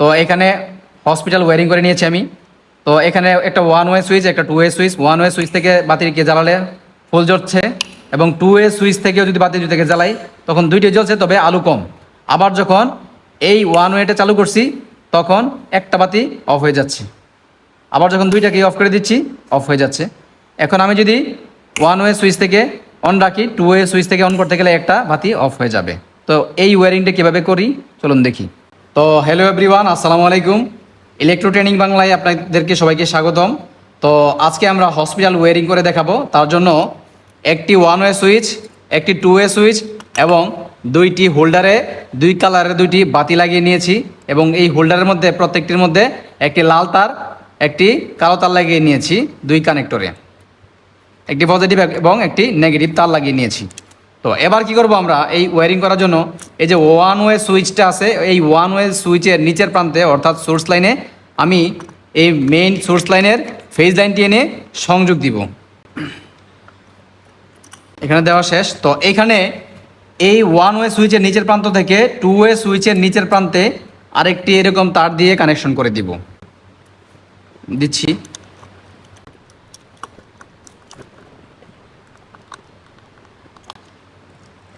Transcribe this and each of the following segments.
তো এখানে hospital wiring করে নিয়েছি আমি। তো এখানে একটা ওয়ান ওয়ে সুইচ একটা two way switch one way switch থেকে বাতিকে জ্বালালে ফুল জ্বলছে এবং টু ওয়ে সুইচ থেকেও যদি বাতি থেকে জ্বালাই, তখন দুইটাই জ্বলছে, তবে আলু কম। আবার যখন এই ওয়ান ওয়েটা চালু করছি, তখন একটা বাতি অফ হয়ে যাচ্ছে। আবার যখন দুইটাকে অফ করে দিচ্ছি অফ হয়ে যাচ্ছে। এখন আমি যদি ওয়ান ওয়ে সুইচ থেকে অন রাখি টু ওয়ে সুইচ থেকে অন করতে গেলে একটা বাতি অফ হয়ে যাবে। তো এই ওয়ারিংটা কীভাবে করি? চলুন দেখি। তো হ্যালো এভরিওয়ান আসসালামু আলাইকুম। ইলেকট্রো ট্রেনিং বাংলায় আপনাদেরকে সবাইকে স্বাগতম। তো আজকে আমরা হসপিটাল ওয়ারিং করে দেখাবো। তার জন্য একটি ওয়ান ওয়ে সুইচ একটি টু ওয়ে সুইচ এবং দুইটি হোল্ডারে দুই কালারের দুইটি বাতি লাগিয়ে নিয়েছি এবং এই হোল্ডারের মধ্যে, প্রত্যেকটির মধ্যে একটি লাল তার, একটি কালো তার লাগিয়ে নিয়েছি দুই কানেক্টরে একটি পজিটিভ এবং একটি নেগেটিভ তার লাগিয়ে নিয়েছি। তো এবার কি করব আমরা? এই ওয়ারিং করার জন্য এই যে ওয়ান ওয়ে সুইচটা আছে, এই ওয়ান ওয়ে সুইচের নিচের প্রান্তে, অর্থাৎ সোর্স লাইনে আমি এই মেইন সোর্স লাইনের ফেজ লাইনটি এনে সংযোগ দিব। এখানে দেওয়া শেষ। তো এখানে এই ওয়ান ওয়ে সুইচের নিচের প্রান্ত থেকে টু ওয়ে সুইচের নিচের প্রান্তে আরেকটি এরকম তার দিয়ে কানেকশন করে দিব। দিচ্ছি।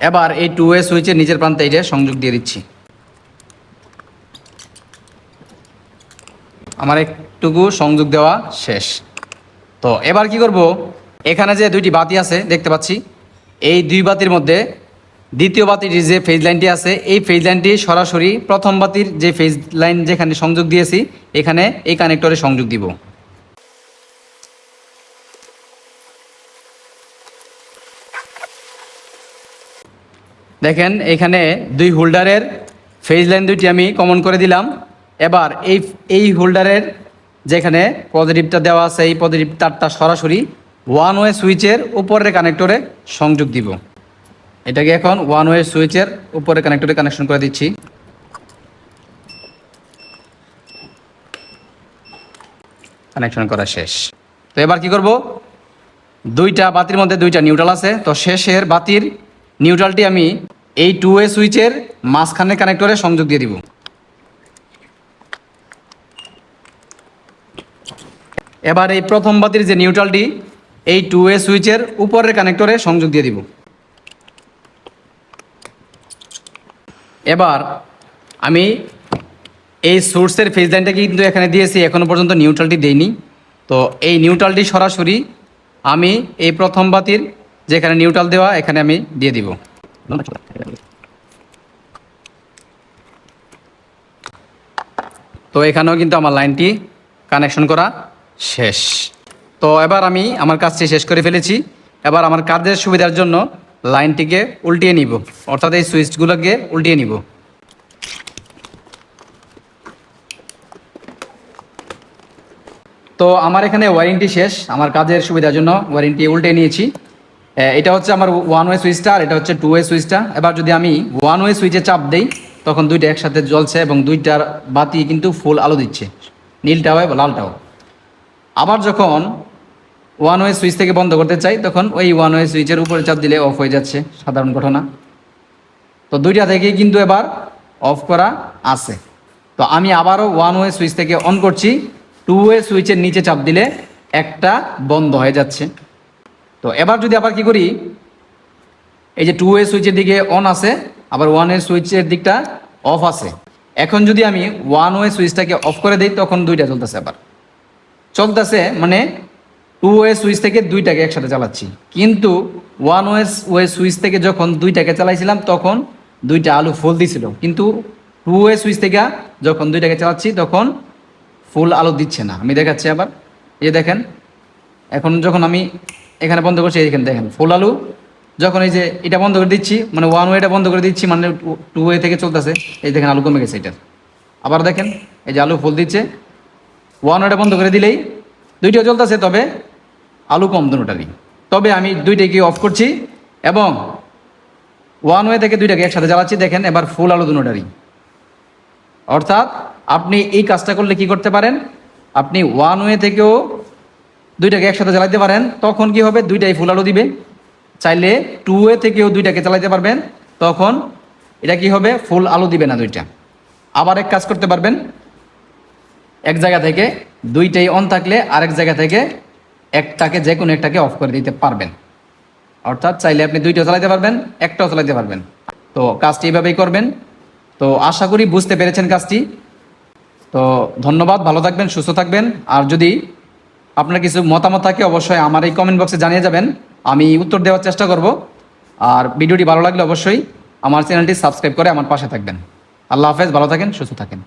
এবার এই টু ওয়ে সুইচের নিচের প্রান্তে এটা সংযোগ দিয়ে দিচ্ছি। আমার একটুকু সংযোগ দেওয়া শেষ। তো এবার কি করব? এখানে যে দুইটি বাতি আছে, দেখতে পাচ্ছি। এই দুই বাতির মধ্যে দ্বিতীয় বাতির যে ফেজ লাইনটি আছে, এই ফেজ লাইনটি সরাসরি প্রথম বাতির যে ফেজ লাইন যেখানে সংযোগ দিয়েছি, এখানে এই কানেক্টরে সংযোগ দিব। দেখেন, এখানে দুই হোল্ডারের ফেজ লাইন দুইটি আমি কমন করে দিলাম। এবার এই এই হোল্ডারের যেখানে পজিটিভটা দেওয়া আছে, এই পজিটিভ তারটা সরাসরি ওয়ান ওয়ে সুইচের উপরের কানেক্টরে সংযোগ দিব। এটাকে এখন ওয়ান ওয়ে সুইচের উপরের কানেক্টরে কানেকশন করে দিচ্ছি। কানেকশন করা শেষ। তো এবার কি করব? দুইটা বাতির মধ্যে দুইটা নিউট্রাল আছে। তো শেষের বাতির নিউট্রালটি আমি এই টু ওয়ে সুইচের মাঝখানে কানেক্টরে সংযোগ দিয়ে দিব। এবার এই প্রথম বাতির যে নিউট্রালটি এই টু ওয়ে সুইচের উপরের কানেক্টরে সংযোগ দিয়ে দিব। এবার আমি এই সোর্সের ফেজ লাইনটাকে কিন্তু এখানে দিয়েছি এখনও পর্যন্ত নিউট্রালটি দেইনি। তো এই নিউট্রালটি সরাসরি আমি এই প্রথম বাতির যেখানে নিউট্রাল দেওয়া, এখানে আমি দিয়ে দিব। তো এখানেও কিন্তু আমার লাইনটি কানেকশন করা শেষ। তো এবার আমি আমার কাজটি শেষ করে ফেলেছি। এবার আমার কাজের সুবিধার জন্য লাইনটিকে উল্টিয়ে নিব। অর্থাৎ এই সুইচগুলোকে উল্টিয়ে নিব। তো আমার এখানে ওয়ারিংটি শেষ। আমার কাজের সুবিধার জন্য ওয়ারিংটি উল্টে নিয়েছি। এটা হচ্ছে আমার ওয়ান ওয়ে সুইচটা আর এটা হচ্ছে টু ওয়ে সুইচটা এবার যদি আমি ওয়ান ওয়ে সুইচে চাপ দেই, তখন দুইটা একসাথে জ্বলছে এবং দুইটার বাতি কিন্তু ফুল আলো দিচ্ছে। নীলটাও এবং লালটাও আবার যখন ওয়ান ওয়ে সুইচ থেকে বন্ধ করতে চাই, তখন ওই ওয়ান ওয়ে সুইচের উপরে চাপ দিলে অফ হয়ে যাচ্ছে। সাধারণ ঘটনা। তো দুইটা থেকেই কিন্তু এবার অফ করা আছে। তো আমি আবারও ওয়ান ওয়ে সুইচ থেকে অন করছি। টু ওয়ে সুইচের নিচে চাপ দিলে একটা বন্ধ হয়ে যাচ্ছে। এবার যদি আবার কি করি, এই যে টু ওয়ে সুইচের দিকে অন আছে, আবার ওয়ান ওয়ে সুইচের দিকটা অফ আছে। এখন যদি আমি ওয়ান ওয়ে সুইচটাকে অফ করে দিই, তখন দুইটা চলতেছে আবার। চলতেছে মানে টু ওয়ে সুইচ থেকে দুইটাকে একসাথে চালাচ্ছি। কিন্তু ওয়ান ওয়ে ওয়ে সুইচ থেকে যখন দুইটাকে চালাইছিলাম, তখন দুইটা আলু ফুল দিছিল। কিন্তু টু ওয়ে সুইচ থেকে যখন দুইটাকে চালাচ্ছি, তখন ফুল আলো দিচ্ছে না। আমি দেখাচ্ছি আবার। এই দেখেন, এখন যখন আমি এখানে বন্ধ করছি এইখানে দেখেন ফুল আলু, যখন এই যে এটা বন্ধ করে দিচ্ছি মানে ওয়ান ওয়েটা বন্ধ করে দিচ্ছি মানে টু ওয়ে থেকে চলতেছে, এই দেখেন আলু কমে গেছে এটার। আবার দেখেন, এই যে আলু ফুল দিচ্ছে ওয়ান ওয়েটা বন্ধ করে দিলেই দুইটাও চলতেছে, তবে আলু কম দুটারই। তবে আমি দুইটাকে অফ করছি এবং ওয়ান ওয়ে থেকে দুইটাকে একসাথে জ্বালাচ্ছি, দেখেন, এবার ফুল আলু দুটারই। অর্থাৎ আপনি এই কাজটা করলে কি করতে পারেন? আপনি ওয়ান ওয়ে থেকেও দুইটাকে একসাথে জ্বালাইতে পারেন, তখন কি হবে? দুইটাই ফুল আলো দিবে। চাইলে টু ওয়ে থেকেও দুইটাকে চালাইতে পারবেন, তখন এটা কি হবে? ফুল আলো দিবে না দুইটা। আবার এক কাজ করতে পারবেন। এক জায়গা থেকে দুইটাই অন থাকলে আরেক জায়গা থেকে একটাকে যে কোনো একটাকে অফ করে দিতে পারবেন। অর্থাৎ চাইলে আপনি দুইটাও চালাতে পারবেন, একটাও চালাইতে পারবেন। তো কাজটি এইভাবেই করবেন। তো আশা করি বুঝতে পেরেছেন কাজটি। তো ধন্যবাদ, ভালো থাকবেন, সুস্থ থাকবেন। আর যদি আপনার কিছু মতামত থাকে, অবশ্যই আমার এই কমেন্ট বক্সে জানিয়ে যাবেন। আমি উত্তর দেওয়ার চেষ্টা করব। আর ভিডিওটি ভালো লাগলে অবশ্যই আমার চ্যানেলটি সাবস্ক্রাইব করে আমার পাশে থাকবেন। আল্লাহ হাফেজ, ভালো থাকেন, সুস্থ থাকেন।